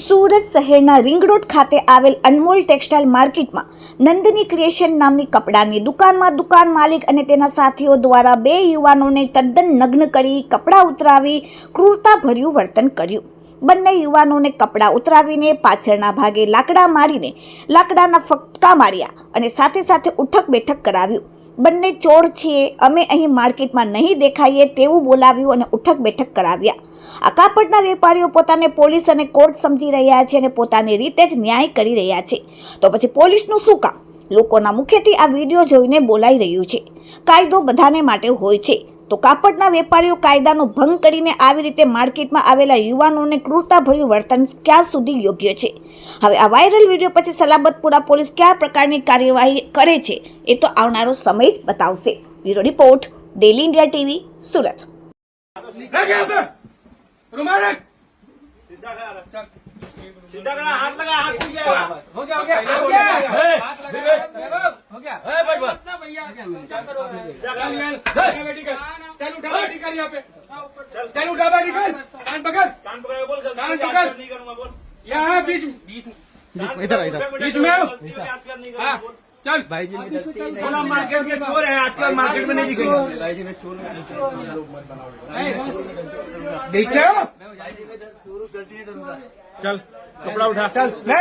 સુરત શહેરના ring road ખાતે આવેલ અનમોલ ટેક્સટાઇલ માર્કેટમાં નંદની ક્રિએશન નામની કપડાની દુકાનમાં દુકાન માલિક અને તેના સાથીઓ દ્વારા બે યુવાનોને તદ્દન નગ્ન કરી કપડાં ઉતરાવી ક્રૂરતાભર્યું વર્તન કર્યું. બંને યુવાનોને કપડાં ઉતરાવીને પાછળના ભાગે લાકડા મારીને લાકડાના ફટકા માર્યા અને સાથે સાથે ઉઠક બેઠક કરાવ્યું. બંને ચોર છીએ. અમે અહીં માર્કેટમાં નહીં દેખાઈએ તેવું બોલાવ્યું અને ઉઠક બેઠક કરાવ્યા. આ કાપડના વેપારીઓ પોતાને પોલીસ અને કોર્ટ સમજી રહ્યા છે અને પોતાની રીતે જ ન્યાય કરી રહ્યા છે. તો પછી પોલીસનું શું કામ? લોકોના મુખ્યથી આ વીડિયો જોઈને બોલાઈ રહ્યું છે. કાયદો બધાને માટે હોય છે. તો કાપડના વેપારીઓ કાયદાનો ભંગ કરીને આવી રીતે માર્કેટમાં આવેલા યુવાનોને ક્રૂરતાભર્યું વર્તન ક્યાં સુધી યોગ્ય છે હવે આ વાયરલ વિડીયો પછી સલાબતપુરા પોલીસ કયા પ્રકારની કાર્યવાહી કરે છે એ તો આવનારો સમય જ બતાવશે bureau report daily India TV Surat रख यहाँ पे रुमाल रख सीधा करा हाथ लगा हाथ टूट जाएगा हो गया हो गया हो गया हो गया ए भाई बस भैया क्या करोगे सीधा चल उठा बैठी कर यहाँ पे चल उठा बैठी कर कान पकड़ कान पकड़ बोल कान पकड़। नहीं करूँगा बोल यहाँ बीच बीच इधर इधर बीच में हाँ चल भाई जी बोला मार्केट के चोर है आजकल मार्केट में नहीं दिखेंगे देख क्या चल कपड़ा उठा चल ले